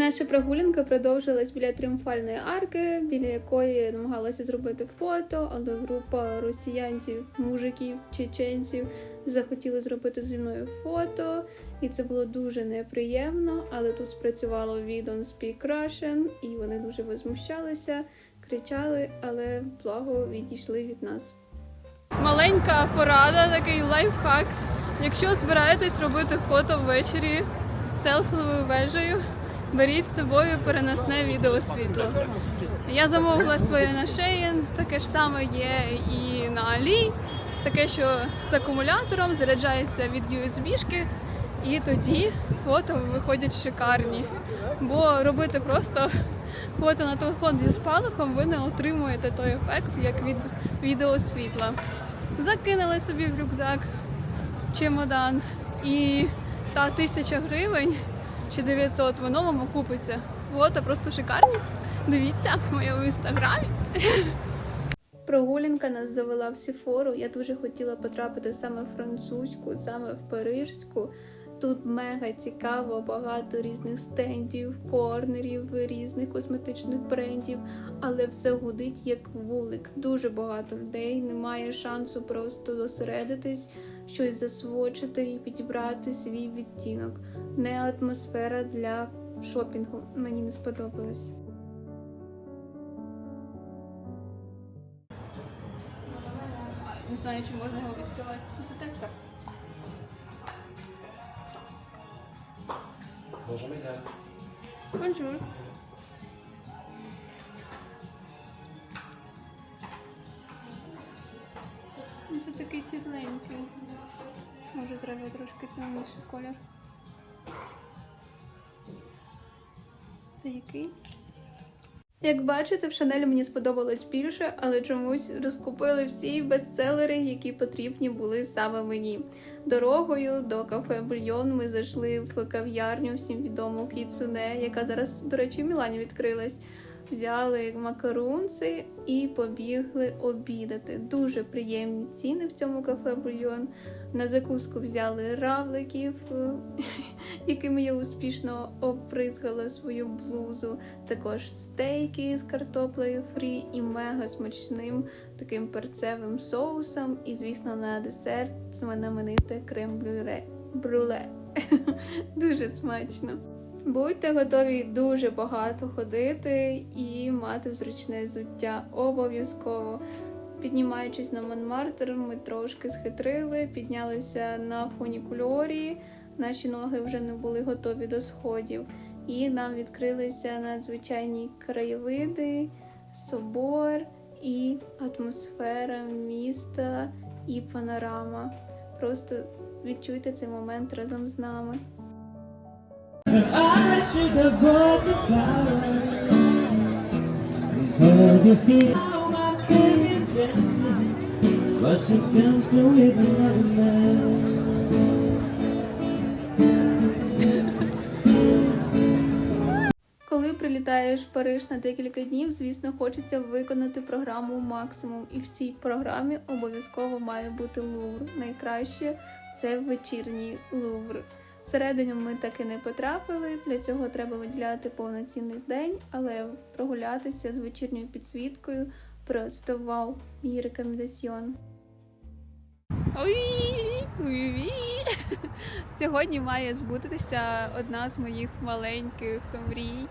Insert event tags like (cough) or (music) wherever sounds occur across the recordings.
Наша прогулянка продовжилась біля тріумфальної арки, біля якої намагалася зробити фото, але група росіянців, мужиків, чеченців захотіли зробити зі мною фото, і це було дуже неприємно. Але тут спрацювало «We don't speak Russian», і вони дуже возмущалися, кричали, але благо відійшли від нас. Маленька порада, такий лайфхак. Якщо збираєтесь робити фото ввечері селфовою вежею, беріть з собою переносне відеосвітло. Я замовила своє на Shein, таке ж саме є і на Алі, таке, що з акумулятором заряджається від USB-шки, і тоді фото виходять шикарні. Бо робити просто фото на телефон зі спалахом, ви не отримуєте той ефект, як від відеосвітла. Закинули собі в рюкзак чемодан і та тисяча гривень чи 900, воно вам окупиться. Фото просто шикарні. Дивіться в моєму інстаграмі. Прогулянка нас завела в Сіфору. Я дуже хотіла потрапити саме в французьку, саме в парижську. Тут мега цікаво, багато різних стендів, корнерів, різних косметичних брендів, але все гудить як вулик. Дуже багато людей, немає шансу просто досередитись, щось засвочити і підібрати свій відтінок. Не атмосфера для шопінгу. Мені не сподобалось. Не знаю, чи можна його відкривати. Це тестер. Bonjour mesdames. Бонжур. Такий світленький. Може треба трошки темніший колір. Це який? Як бачите, в Шанелі мені сподобалось більше, але чомусь розкупили всі бестселери, які потрібні були саме мені. Дорогою до кафе Бульйон ми зайшли в кав'ярню всім відому Кіцуне, яка зараз, до речі, в Мілані відкрилась. Взяли макарунці і побігли обідати. Дуже приємні ціни в цьому кафе Бульйон. На закуску взяли равликів, (laughs) якими я успішно оприскала свою блузу. Також стейки з картоплею фрі і мега смачним таким перцевим соусом. І, звісно, на десерт знамените крем брюле. (laughs) Дуже смачно. Будьте готові дуже багато ходити і мати зручне зуття. Обов'язково. Піднімаючись на Монмартр, ми трошки схитрили, піднялися на фунікульорі. Наші ноги вже не були готові до сходів, і нам відкрилися надзвичайні краєвиди, собор і атмосфера міста і панорама. Просто відчуйте цей момент разом з нами. Should have brought the flowers. Because you feel how my baby's dancing, but she's dancing with another man. Коли прилітаєш в Париж на декілька днів, звісно, хочеться виконати програму максимум. І в цій програмі обов'язково має бути Лувр. Найкраще це вечірній Лувр. Всередину ми так і не потрапили. Для цього треба виділяти повноцінний день, але прогулятися з вечірньою підсвіткою просто вау. Мій рекомендаціон. (laughs) Сьогодні має збутися одна з моїх маленьких мрій.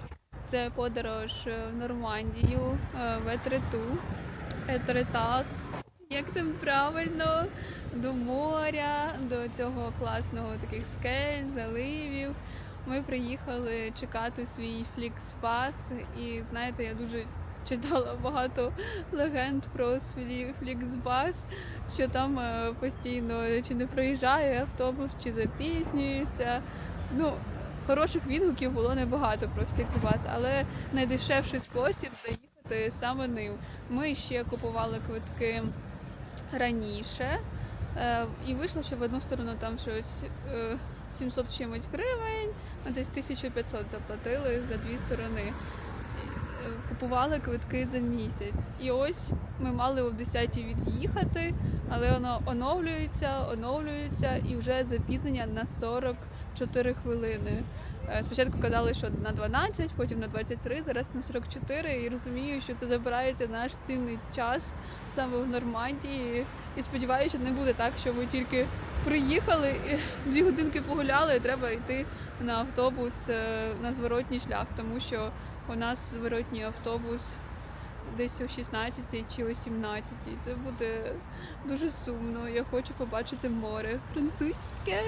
Це подорож в Нормандію, е, в Етрету, Етретат. Як там правильно? До моря, до цього класного таких скель, заливів. Ми приїхали чекати свій флікспас, і знаєте, я дуже читала багато легенд про свій фліксбас, що там е, постійно чи не проїжджає автобус, чи запізнюється. Ну, хороших відгуків було небагато про фліксбас, але найдешевший спосіб доїхати саме ним. Ми ще купували квитки раніше. Е, І вийшло, що в одну сторону там щось е, 700 чимось гривень, ми десь 1500 заплатили за дві сторони. Е, Купували квитки за місяць. І ось ми мали о 10 від'їхати, але воно оновлюється, оновлюється і вже запізнення на 44 хвилини. Е, Спочатку казали, що на 12, потім на 23, зараз на 44. І розумію, що це забирається наш цінний час саме в Нормандії. І сподіваюся, що не буде так, що ми тільки приїхали, і (laughs) дві годинки погуляли, і треба йти на автобус е, на зворотній шлях, тому що у нас зворотній автобус десь о 16 чи о 17. Це буде дуже сумно. Я хочу побачити море французьке.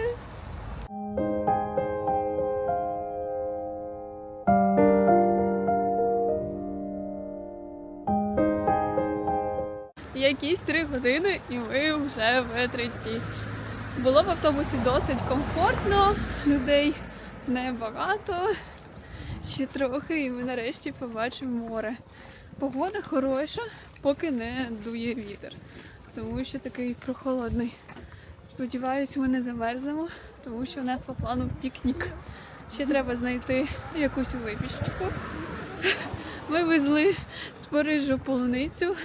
Якісь три години, і ми вже в Етритті. Було в автобусі досить комфортно, людей небагато. Ще трохи, і ми нарешті побачимо море. Погода хороша, поки не дує вітер, тому що такий прохолодний. Сподіваюсь, ми не замерзнемо, тому що у нас по плану пікнік. Ще треба знайти якусь випічку. Ми везли з Парижу полуницю,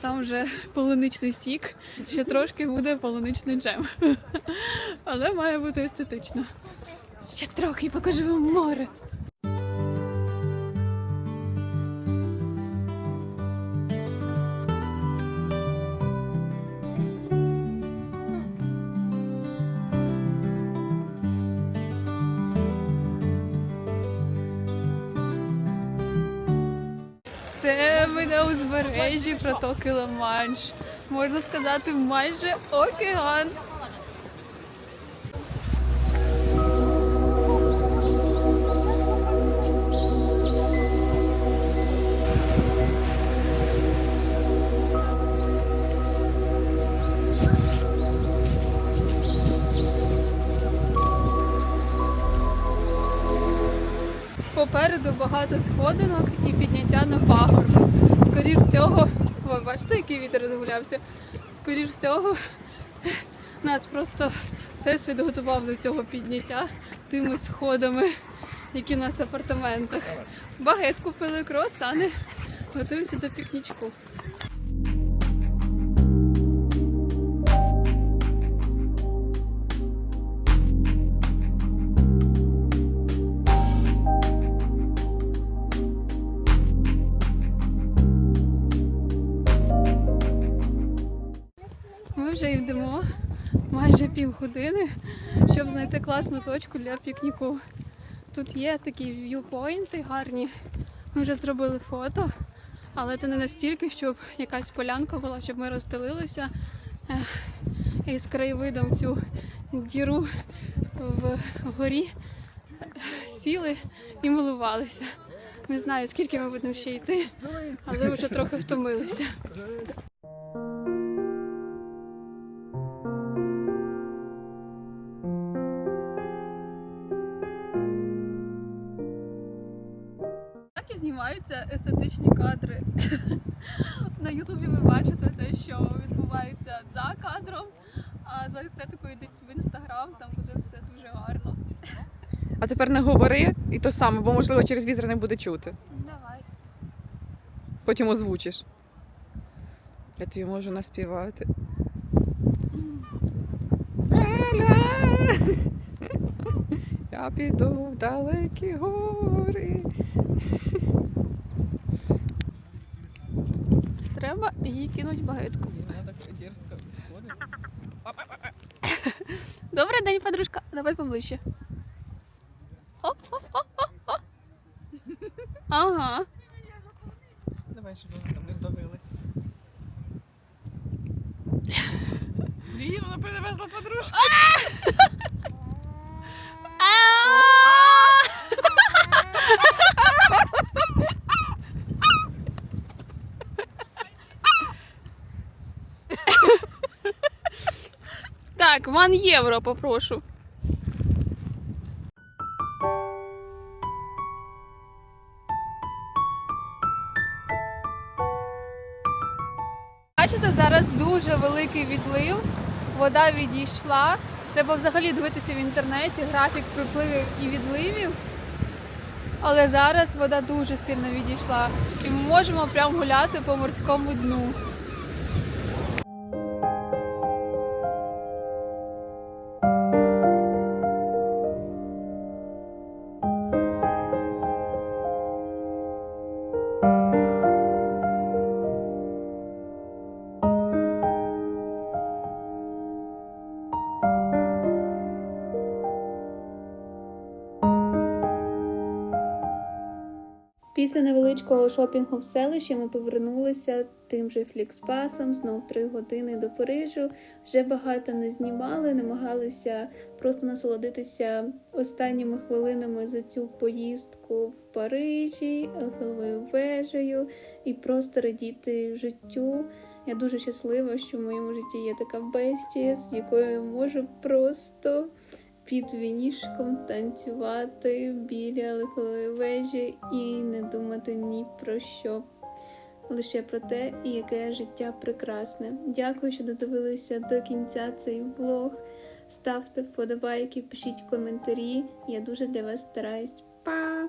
там вже полуничний сік, ще трошки буде полуничний джем. (laughs) Але має бути естетично. Ще трохи покажу вам море. На узбережжі протоки Ла-Манш. Можна сказати, майже океан. Попереду багато сходинок і підняття на пагорб. Скоріш всього, ви бачите, який вітер розгулявся? Скоріш всього, нас просто всесвіт готував до цього підняття тими сходами, які у нас в апартаментах. Багет купили круасани, готуємося до пікнічку. Майже півгодини, щоб знайти класну точку для пікніку. Тут є такі в'юпойнти гарні. Ми вже зробили фото, але це не настільки, щоб якась полянка була, щоб ми розстелилися і з краєвидом цю діру в горі сіли і милувалися. Не знаю, скільки ми будемо ще йти, але вже трохи втомилися. І естетичні кадри. (laughs) На Ютубі ви бачите те, що відбувається за кадром, а за естетикою йдуть в інстаграм, там буде все дуже гарно. А тепер не говори і то саме, бо можливо через вітер не буде чути. Давай. Потім озвучиш. Я тобі можу наспівати. Я піду в далекі гори. Треба її кинуть ходить. (laughs) Добрий день, подружка. Давай поближче. Оп, оп, оп, оп, оп. (laughs) Ага. Ван євро попрошу. Бачите, зараз дуже великий відлив, вода відійшла. Треба взагалі дивитися в інтернеті графік припливів і відливів. Але зараз вода дуже сильно відійшла. І ми можемо прямо гуляти по морському дну. Після невеличкого шопінгу в селищі ми повернулися тим же флікспасом, знов три години до Парижу. Вже багато не знімали, намагалися просто насолодитися останніми хвилинами за цю поїздку в Парижі, Ейфелевою вежею і просто радіти життю. Я дуже щаслива, що в моєму житті є така бестія, з якою я можу просто під вінішком танцювати біля Лихової вежі і не думати ні про що. Лише про те, яке життя прекрасне. Дякую, що додивилися до кінця цей влог. Ставте вподобайки, пишіть коментарі. Я дуже для вас стараюсь. Па!